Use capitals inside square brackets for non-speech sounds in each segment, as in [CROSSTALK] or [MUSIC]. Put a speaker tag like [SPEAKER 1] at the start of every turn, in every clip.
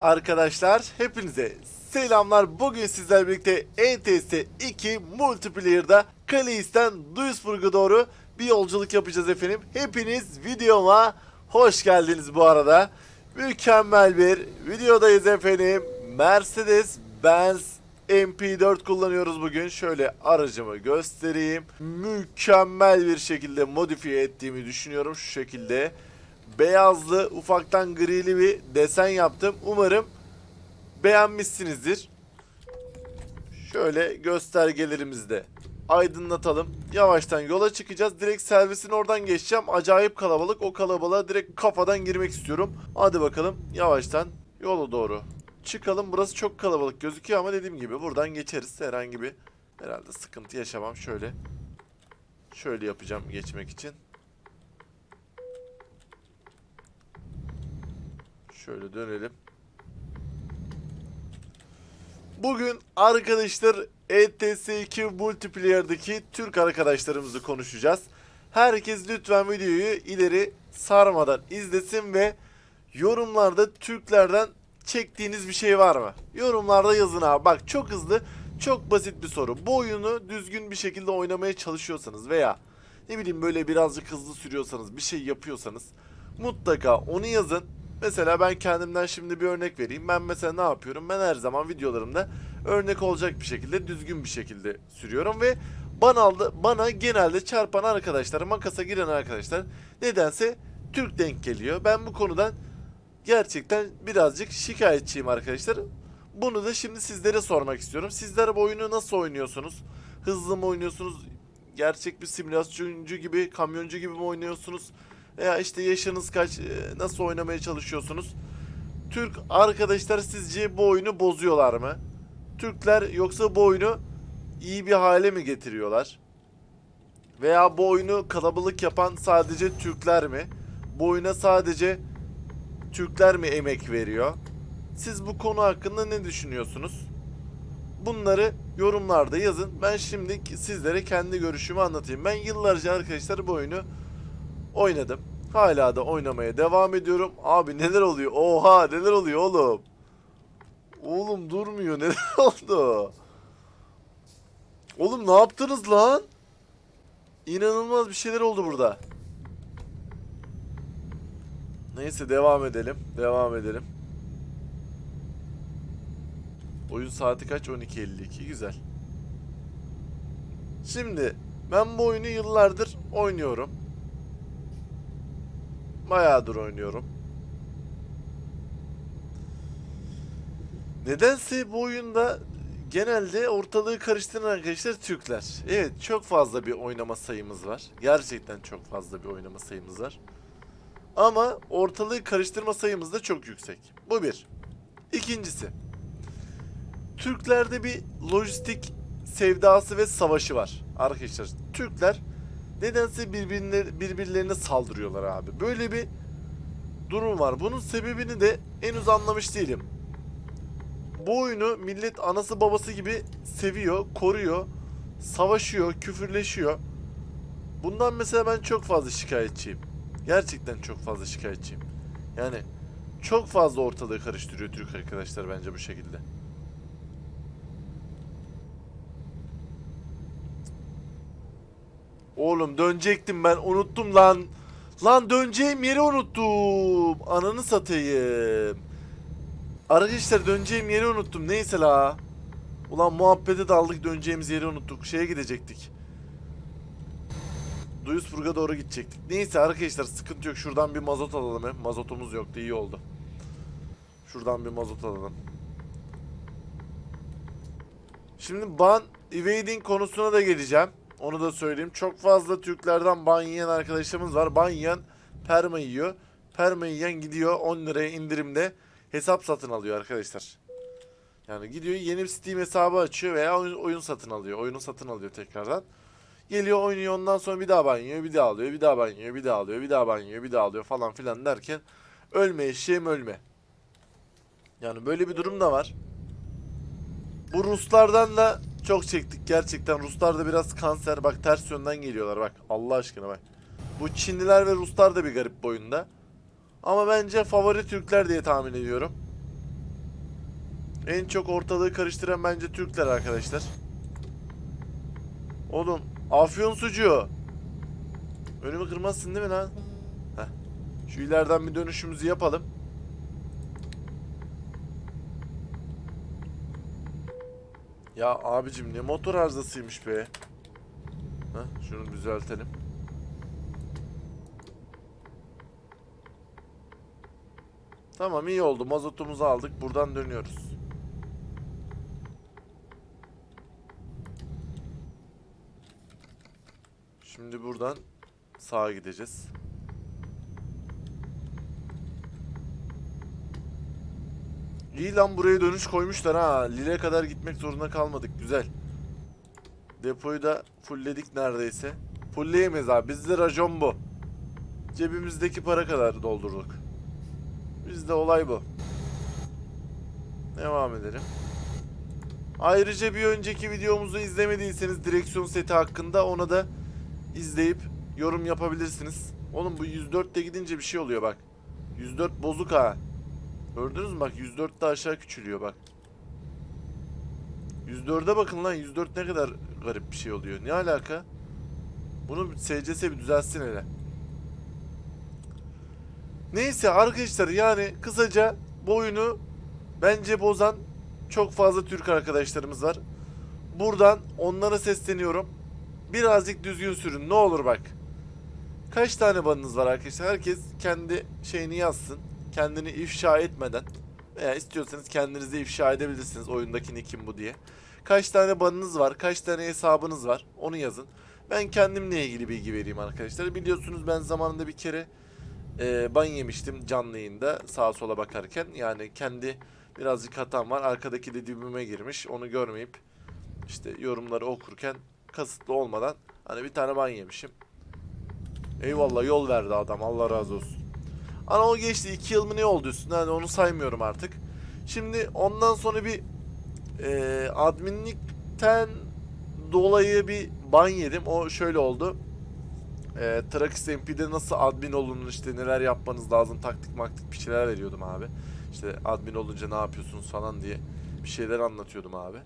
[SPEAKER 1] Arkadaşlar hepinize selamlar. Bugün sizlerle birlikte ETS 2 Multiplayer'da Kaleis'ten Duisburg'a doğru bir yolculuk yapacağız efendim. Hepiniz videoma hoş geldiniz bu arada. Mükemmel bir videodayız efendim. Mercedes Benz MP4 kullanıyoruz bugün. Şöyle aracımı göstereyim. Mükemmel bir şekilde modifiye ettiğimi düşünüyorum şu şekilde beyazlı ufaktan grili bir desen yaptım. Umarım beğenmişsinizdir. Şöyle göstergelerimizde aydınlatalım. Yavaştan yola çıkacağız. Direkt servisin oradan geçeceğim. Acayip kalabalık. O kalabalığa direkt kafadan girmek istiyorum. Hadi bakalım yavaştan yola doğru çıkalım. Burası çok kalabalık gözüküyor ama dediğim gibi buradan geçeriz. Herhangi bir herhalde sıkıntı yaşamam. Şöyle şöyle yapacağım geçmek için. Şöyle dönelim. Bugün arkadaşlar E ETS2 Multiplayer'daki Türk arkadaşlarımızı konuşacağız. Herkes lütfen videoyu ileri sarmadan izlesin ve yorumlarda Türklerden çektiğiniz bir şey var mı? Yorumlarda yazın abi. Bak çok hızlı, çok basit bir soru. Bu oyunu düzgün bir şekilde oynamaya çalışıyorsanız veya ne bileyim böyle birazcık hızlı sürüyorsanız, bir şey yapıyorsanız mutlaka onu yazın. Mesela ben kendimden şimdi bir örnek vereyim. Ben mesela ne yapıyorum? Ben her zaman videolarımda örnek olacak bir şekilde, düzgün bir şekilde sürüyorum ve bana aldı, bana genelde çarpan arkadaşlar, makasa giren arkadaşlar nedense Türk denk geliyor. Ben bu konudan gerçekten birazcık şikayetçiyim arkadaşlar. Bunu da şimdi sizlere sormak istiyorum. Sizler bu oyunu nasıl oynuyorsunuz? Hızlı mı oynuyorsunuz? Gerçek bir simülasyoncu gibi, kamyoncu gibi mi oynuyorsunuz? Veya işte yaşınız kaç, e, nasıl oynamaya çalışıyorsunuz? Türk arkadaşlar sizce bu oyunu bozuyorlar mı? Türkler yoksa bu oyunu iyi bir hale mi getiriyorlar? Veya bu oyunu kalabalık yapan sadece Türkler mi? Bu oyuna sadece Türkler mi emek veriyor? Siz bu konu hakkında ne düşünüyorsunuz? Bunları yorumlarda yazın. Ben şimdi sizlere kendi görüşümü anlatayım. Ben yıllarca arkadaşlar bu oyunu oynadım. Hala da oynamaya devam ediyorum. Abi neler oluyor? Oha neler oluyor oğlum? Oğlum durmuyor. [LAUGHS] Neler oldu? Oğlum ne yaptınız lan? İnanılmaz bir şeyler oldu burada. Neyse devam edelim. Devam edelim. Oyun saati kaç? 12.52. Güzel. Şimdi ben bu oyunu yıllardır oynuyorum. Bayağıdır oynuyorum. Nedense bu oyunda genelde ortalığı karıştıran arkadaşlar Türkler. Evet çok fazla bir oynama sayımız var. Gerçekten çok fazla bir oynama sayımız var. Ama ortalığı karıştırma sayımız da çok yüksek. Bu bir. İkincisi. Türklerde bir lojistik sevdası ve savaşı var. Arkadaşlar Türkler nedense birbirine, birbirlerine saldırıyorlar abi. Böyle bir durum var. Bunun sebebini de henüz anlamış değilim. Bu oyunu millet anası babası gibi seviyor, koruyor, savaşıyor, küfürleşiyor. Bundan mesela ben çok fazla şikayetçiyim. Gerçekten çok fazla şikayetçiyim. Yani çok fazla ortalığı karıştırıyor Türk arkadaşlar bence bu şekilde. Oğlum dönecektim ben unuttum lan. Lan döneceğim yeri unuttum. Ananı satayım. Arkadaşlar döneceğim yeri unuttum. Neyse la. Ulan muhabbete daldık döneceğimiz yeri unuttuk. Şeye gidecektik. Duisburg'a doğru gidecektik. Neyse arkadaşlar sıkıntı yok. Şuradan bir mazot alalım hem. Mazotumuz yoktu iyi oldu. Şuradan bir mazot alalım. Şimdi ban evading konusuna da geleceğim. Onu da söyleyeyim. Çok fazla Türklerden ban yiyen arkadaşlarımız var. Ban yiyen perma yiyor. Perma yiyen gidiyor 10 liraya indirimde hesap satın alıyor arkadaşlar. Yani gidiyor yeni bir Steam hesabı açıyor veya oyun, oyun satın alıyor. Oyunu satın alıyor tekrardan. Geliyor oynuyor ondan sonra bir daha ban yiyor, bir daha alıyor, bir daha ban yiyor, bir daha alıyor, bir daha ban yiyor, bir daha alıyor falan filan derken ölme eşeğim ölme. Yani böyle bir durum da var. Bu Ruslardan da çok çektik gerçekten. Ruslar da biraz kanser. Bak ters yönden geliyorlar bak. Allah aşkına bak. Bu Çinliler ve Ruslar da bir garip boyunda. Ama bence favori Türkler diye tahmin ediyorum. En çok ortalığı karıştıran bence Türkler arkadaşlar. Oğlum afyon sucuğu. Önümü kırmazsın değil mi lan? Heh. Şu ileriden bir dönüşümüzü yapalım. Ya abicim ne motor arızasıymış be. Heh, şunu düzeltelim. Tamam iyi oldu. Mazotumuzu aldık. Buradan dönüyoruz. Şimdi buradan sağa gideceğiz. İyi lan buraya dönüş koymuşlar ha. Lille kadar gitmek zorunda kalmadık. Güzel. Depoyu da fullledik neredeyse. Fullleyemeyiz abi. Bizde racon bu. Cebimizdeki para kadar doldurduk. Bizde olay bu. Devam edelim. Ayrıca bir önceki videomuzu izlemediyseniz direksiyon seti hakkında ona da izleyip yorum yapabilirsiniz. Oğlum bu 104'te gidince bir şey oluyor bak. 104 bozuk ha. Gördünüz mü bak 104 de aşağı küçülüyor bak. 104'e bakın lan 104 ne kadar garip bir şey oluyor. Ne alaka? Bunu SCS bir düzelsin hele. Neyse arkadaşlar yani kısaca bu oyunu bence bozan çok fazla Türk arkadaşlarımız var. Buradan onlara sesleniyorum. Birazcık düzgün sürün ne olur bak. Kaç tane banınız var arkadaşlar? Herkes kendi şeyini yazsın. Kendini ifşa etmeden veya istiyorsanız kendinizi ifşa edebilirsiniz oyundaki kim bu diye. Kaç tane banınız var? Kaç tane hesabınız var? Onu yazın. Ben kendimle ilgili bilgi vereyim arkadaşlar. Biliyorsunuz ben zamanında bir kere e, ban yemiştim canlı yayında sağa sola bakarken. Yani kendi birazcık hatam var. Arkadaki de dibime girmiş. Onu görmeyip işte yorumları okurken kasıtlı olmadan hani bir tane ban yemişim. Eyvallah yol verdi adam Allah razı olsun. Ana o geçti 2 yıl mı ne oldu üstüne hani onu saymıyorum artık. Şimdi ondan sonra bir e, adminlikten dolayı bir ban yedim. O şöyle oldu. E, Trax MP'de nasıl admin olunur işte neler yapmanız lazım taktik maktik bir şeyler veriyordum abi. İşte admin olunca ne yapıyorsunuz falan diye bir şeyler anlatıyordum abi.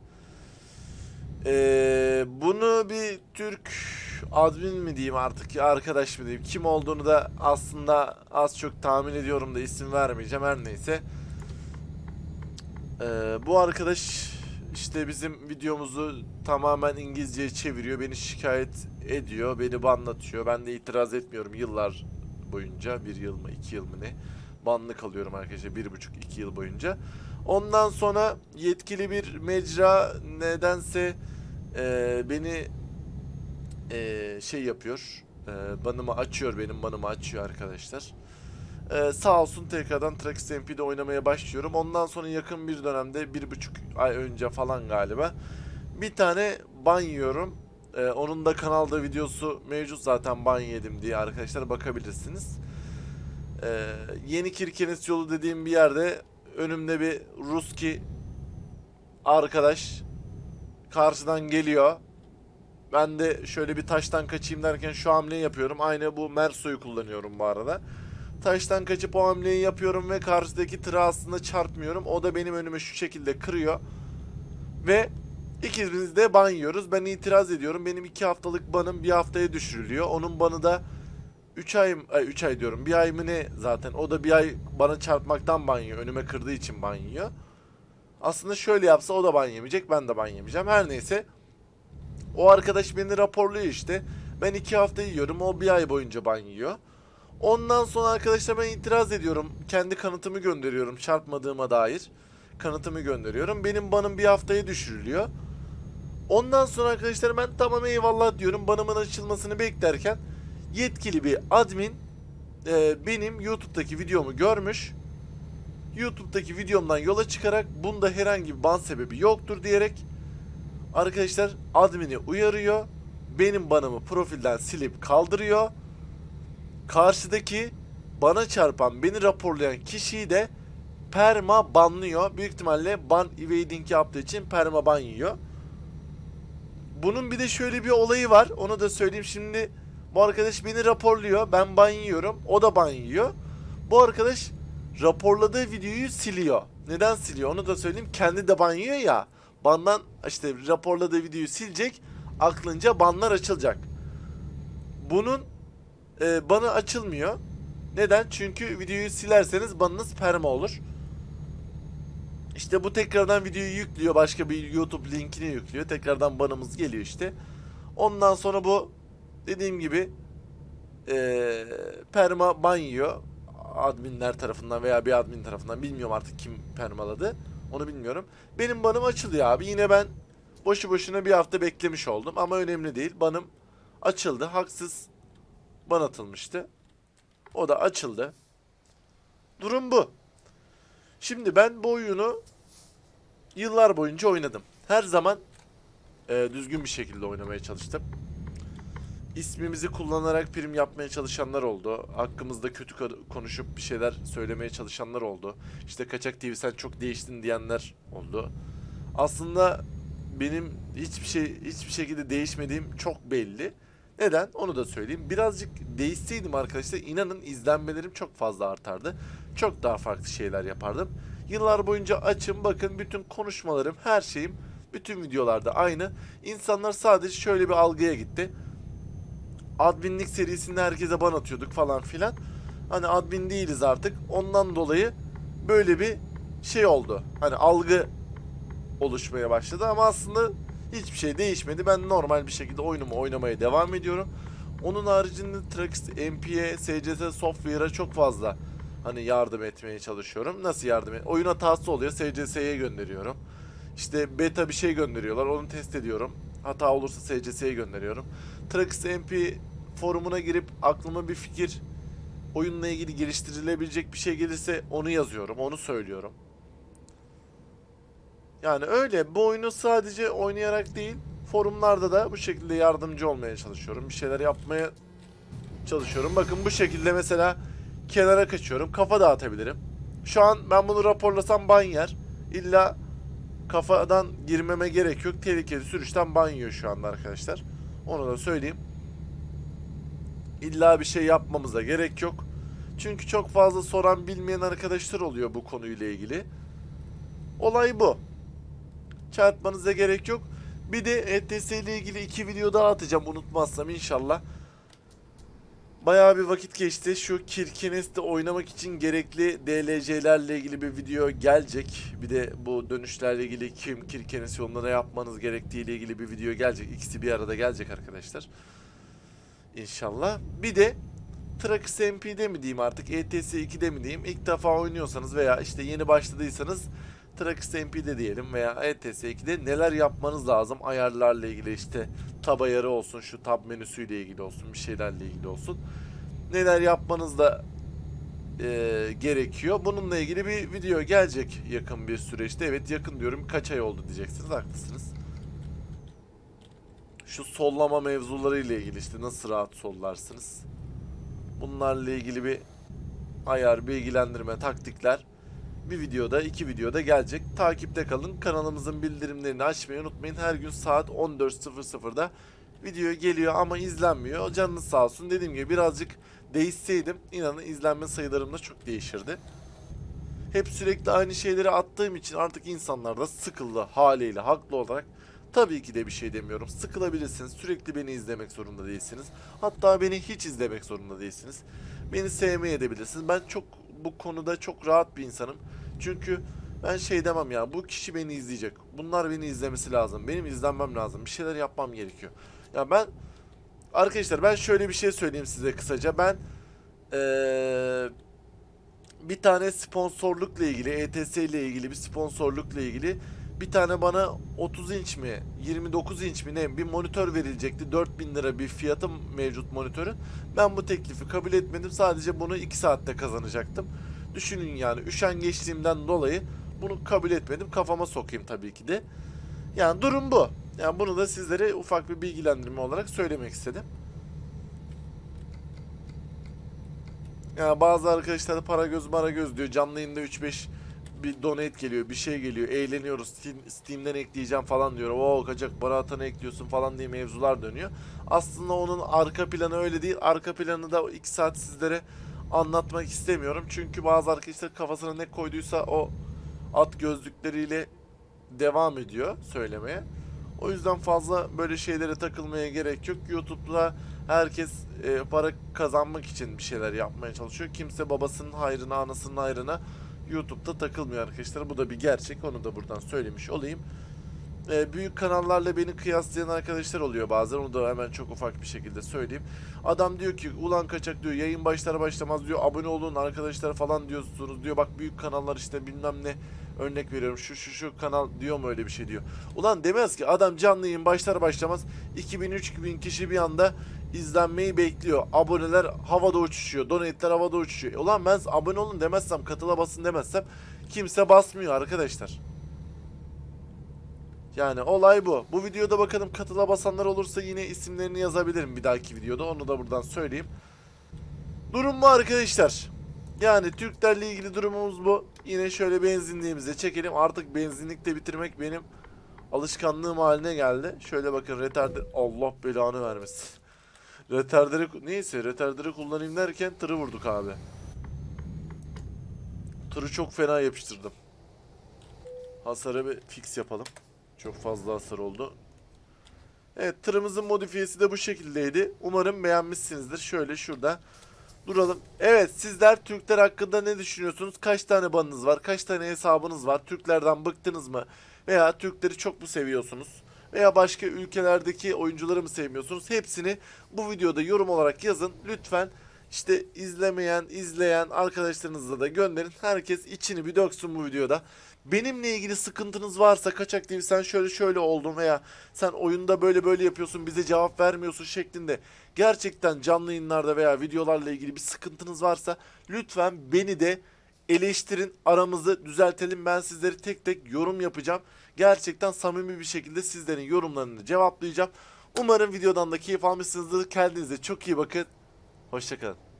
[SPEAKER 1] Ee, bunu bir Türk admin mi diyeyim artık arkadaş mı diyeyim kim olduğunu da aslında az çok tahmin ediyorum da isim vermeyeceğim her neyse. Ee, bu arkadaş işte bizim videomuzu tamamen İngilizceye çeviriyor beni şikayet ediyor beni banlatıyor ben de itiraz etmiyorum yıllar boyunca bir yıl mı iki yıl mı ne banlı kalıyorum arkadaşlar bir buçuk iki yıl boyunca. Ondan sonra yetkili bir mecra nedense e, beni e, şey yapıyor. E, banımı açıyor benim banımı açıyor arkadaşlar. E, sağ olsun tekrardan Trax MP'de oynamaya başlıyorum. Ondan sonra yakın bir dönemde bir buçuk ay önce falan galiba bir tane ban yiyorum. E, onun da kanalda videosu mevcut zaten ban yedim diye arkadaşlar bakabilirsiniz. E, yeni Kirkenes yolu dediğim bir yerde önümde bir Ruski arkadaş karşıdan geliyor. Ben de şöyle bir taştan kaçayım derken şu hamleyi yapıyorum. Aynı bu Merso'yu kullanıyorum bu arada. Taştan kaçıp o hamleyi yapıyorum ve karşıdaki tıra aslında çarpmıyorum. O da benim önüme şu şekilde kırıyor. Ve ikimiz de ban yiyoruz. Ben itiraz ediyorum. Benim iki haftalık banım bir haftaya düşürülüyor. Onun banı da 3 ay, ay 3 ay diyorum. Bir ay mı ne zaten. O da bir ay bana çarpmaktan ban yiyor. Önüme kırdığı için ban yiyor. Aslında şöyle yapsa o da ban yemeyecek. Ben de ban yemeyeceğim. Her neyse. O arkadaş beni raporluyor işte. Ben 2 hafta yiyorum. O bir ay boyunca ban yiyor. Ondan sonra arkadaşlar ben itiraz ediyorum. Kendi kanıtımı gönderiyorum. Çarpmadığıma dair. Kanıtımı gönderiyorum. Benim banım bir haftaya düşürülüyor. Ondan sonra arkadaşlar ben tamam eyvallah diyorum. Banımın açılmasını beklerken yetkili bir admin e, benim YouTube'daki videomu görmüş. YouTube'daki videomdan yola çıkarak bunda herhangi bir ban sebebi yoktur diyerek arkadaşlar admini uyarıyor. Benim banımı profilden silip kaldırıyor. Karşıdaki bana çarpan, beni raporlayan kişiyi de perma banlıyor. Büyük ihtimalle ban evading yaptığı için perma ban yiyor. Bunun bir de şöyle bir olayı var. Onu da söyleyeyim şimdi. Bu arkadaş beni raporluyor. Ben ban yiyorum. O da ban yiyor. Bu arkadaş raporladığı videoyu siliyor. Neden siliyor onu da söyleyeyim. Kendi de ban yiyor ya. Bandan işte raporladığı videoyu silecek. Aklınca banlar açılacak. Bunun e, banı açılmıyor. Neden? Çünkü videoyu silerseniz banınız perma olur. İşte bu tekrardan videoyu yüklüyor. Başka bir YouTube linkini yüklüyor. Tekrardan banımız geliyor işte. Ondan sonra bu dediğim gibi eee perma ban yiyor. Adminler tarafından veya bir admin tarafından. Bilmiyorum artık kim permaladı. Onu bilmiyorum. Benim banım açılıyor abi. Yine ben boşu boşuna bir hafta beklemiş oldum. Ama önemli değil. Banım açıldı. Haksız ban atılmıştı. O da açıldı. Durum bu. Şimdi ben bu oyunu yıllar boyunca oynadım. Her zaman e, düzgün bir şekilde oynamaya çalıştım. İsmimizi kullanarak prim yapmaya çalışanlar oldu. Hakkımızda kötü ko- konuşup bir şeyler söylemeye çalışanlar oldu. İşte Kaçak TV sen çok değiştin diyenler oldu. Aslında benim hiçbir şey hiçbir şekilde değişmediğim çok belli. Neden? Onu da söyleyeyim. Birazcık değişseydim arkadaşlar inanın izlenmelerim çok fazla artardı. Çok daha farklı şeyler yapardım. Yıllar boyunca açım bakın bütün konuşmalarım, her şeyim bütün videolarda aynı. İnsanlar sadece şöyle bir algıya gitti. Adminlik serisinde herkese ban atıyorduk falan filan. Hani admin değiliz artık. Ondan dolayı böyle bir şey oldu. Hani algı oluşmaya başladı ama aslında hiçbir şey değişmedi. Ben normal bir şekilde oyunumu oynamaya devam ediyorum. Onun haricinde Trax, MP'ye, SCS Software'a çok fazla hani yardım etmeye çalışıyorum. Nasıl yardım et? Oyun hatası oluyor, SCS'ye gönderiyorum. İşte beta bir şey gönderiyorlar, onu test ediyorum. Hata olursa SCS'ye gönderiyorum. Trax MP forumuna girip aklıma bir fikir, oyunla ilgili geliştirilebilecek bir şey gelirse onu yazıyorum, onu söylüyorum. Yani öyle bu oyunu sadece oynayarak değil forumlarda da bu şekilde yardımcı olmaya çalışıyorum. Bir şeyler yapmaya çalışıyorum. Bakın bu şekilde mesela kenara kaçıyorum. Kafa dağıtabilirim. Şu an ben bunu raporlasam ban yer. İlla kafadan girmeme gerek yok. Tehlikeli sürüşten ban yiyor şu anda arkadaşlar. Onu da söyleyeyim. İlla bir şey yapmamıza gerek yok. Çünkü çok fazla soran bilmeyen arkadaşlar oluyor bu konuyla ilgili. Olay bu çarpmanıza gerek yok. Bir de ETS ile ilgili iki video daha atacağım unutmazsam inşallah. Bayağı bir vakit geçti. Şu Kirkenes'te oynamak için gerekli DLC'lerle ilgili bir video gelecek. Bir de bu dönüşlerle ilgili kim Kirkenes yolunda ne yapmanız gerektiği ile ilgili bir video gelecek. İkisi bir arada gelecek arkadaşlar. İnşallah. Bir de Trax MP'de mi diyeyim artık ETS 2'de mi diyeyim ilk defa oynuyorsanız veya işte yeni başladıysanız Trax MP'de diyelim veya ETS 2'de neler yapmanız lazım ayarlarla ilgili işte tab ayarı olsun şu tab menüsüyle ilgili olsun bir şeylerle ilgili olsun. Neler yapmanız da e, gerekiyor. Bununla ilgili bir video gelecek yakın bir süreçte. Evet yakın diyorum kaç ay oldu diyeceksiniz haklısınız. Şu sollama mevzuları ile ilgili işte nasıl rahat sollarsınız? Bunlarla ilgili bir ayar bilgilendirme taktikler bir videoda, iki videoda gelecek. Takipte kalın. Kanalımızın bildirimlerini açmayı unutmayın. Her gün saat 14.00'da video geliyor ama izlenmiyor. Canınız sağ olsun. Dediğim gibi birazcık değişseydim inanın izlenme sayılarım da çok değişirdi. Hep sürekli aynı şeyleri attığım için artık insanlar da sıkıldı haliyle haklı olarak. Tabii ki de bir şey demiyorum. Sıkılabilirsiniz. Sürekli beni izlemek zorunda değilsiniz. Hatta beni hiç izlemek zorunda değilsiniz. Beni sevmeye edebilirsiniz. Ben çok bu konuda çok rahat bir insanım. Çünkü ben şey demem ya bu kişi beni izleyecek. Bunlar beni izlemesi lazım. Benim izlenmem lazım. Bir şeyler yapmam gerekiyor. Ya ben arkadaşlar ben şöyle bir şey söyleyeyim size kısaca. Ben eee bir tane sponsorlukla ilgili, ETS ile ilgili bir sponsorlukla ilgili bir tane bana 30 inç mi 29 inç mi ne bir monitör verilecekti. 4000 lira bir fiyatı mevcut monitörün. Ben bu teklifi kabul etmedim. Sadece bunu 2 saatte kazanacaktım. Düşünün yani üşengeçliğimden dolayı bunu kabul etmedim. Kafama sokayım tabii ki de. Yani durum bu. Yani bunu da sizlere ufak bir bilgilendirme olarak söylemek istedim. Yani bazı arkadaşlar da para göz mara göz diyor. Canlı yayında 3-5 bir donate geliyor, bir şey geliyor, eğleniyoruz, Steam, Steam'den ekleyeceğim falan diyor. Oo kaçak para atana ekliyorsun falan diye mevzular dönüyor. Aslında onun arka planı öyle değil. Arka planı da 2 saat sizlere anlatmak istemiyorum. Çünkü bazı arkadaşlar kafasına ne koyduysa o at gözlükleriyle devam ediyor söylemeye. O yüzden fazla böyle şeylere takılmaya gerek yok. YouTube'da herkes e, para kazanmak için bir şeyler yapmaya çalışıyor. Kimse babasının hayrına, anasının hayrına YouTube'da takılmıyor arkadaşlar. Bu da bir gerçek. Onu da buradan söylemiş olayım. E, büyük kanallarla beni kıyaslayan arkadaşlar oluyor bazen. Onu da hemen çok ufak bir şekilde söyleyeyim. Adam diyor ki ulan kaçak diyor yayın başlar başlamaz diyor abone olun arkadaşlar falan diyorsunuz diyor. Bak büyük kanallar işte bilmem ne örnek veriyorum şu şu şu kanal diyor mu öyle bir şey diyor. Ulan demez ki adam canlı yayın başlar başlamaz 2000-3000 kişi bir anda izlenmeyi bekliyor. Aboneler havada uçuşuyor. Donate'ler havada uçuşuyor. Ulan ben abone olun demezsem, katıla basın demezsem kimse basmıyor arkadaşlar. Yani olay bu. Bu videoda bakalım katıla basanlar olursa yine isimlerini yazabilirim bir dahaki videoda. Onu da buradan söyleyeyim. Durum bu arkadaşlar. Yani Türklerle ilgili durumumuz bu. Yine şöyle benzinliğimize çekelim. Artık benzinlikte bitirmek benim alışkanlığım haline geldi. Şöyle bakın retarder Allah belanı vermesin. Retarderi neyse retarderi kullanayım derken tırı vurduk abi. Tırı çok fena yapıştırdım. Hasarı bir fix yapalım. Çok fazla hasar oldu. Evet tırımızın modifiyesi de bu şekildeydi. Umarım beğenmişsinizdir. Şöyle şurada duralım. Evet sizler Türkler hakkında ne düşünüyorsunuz? Kaç tane banınız var? Kaç tane hesabınız var? Türklerden bıktınız mı? Veya Türkleri çok mu seviyorsunuz? Veya başka ülkelerdeki oyuncuları mı sevmiyorsunuz? Hepsini bu videoda yorum olarak yazın. Lütfen işte izlemeyen, izleyen arkadaşlarınızla da gönderin. Herkes içini bir döksün bu videoda. Benimle ilgili sıkıntınız varsa Kaçak TV sen şöyle şöyle oldun veya sen oyunda böyle böyle yapıyorsun bize cevap vermiyorsun şeklinde gerçekten canlı yayınlarda veya videolarla ilgili bir sıkıntınız varsa lütfen beni de eleştirin aramızı düzeltelim ben sizleri tek tek yorum yapacağım. Gerçekten samimi bir şekilde sizlerin yorumlarını cevaplayacağım. Umarım videodan da keyif almışsınızdır. Kendinize çok iyi bakın. Hoşçakalın.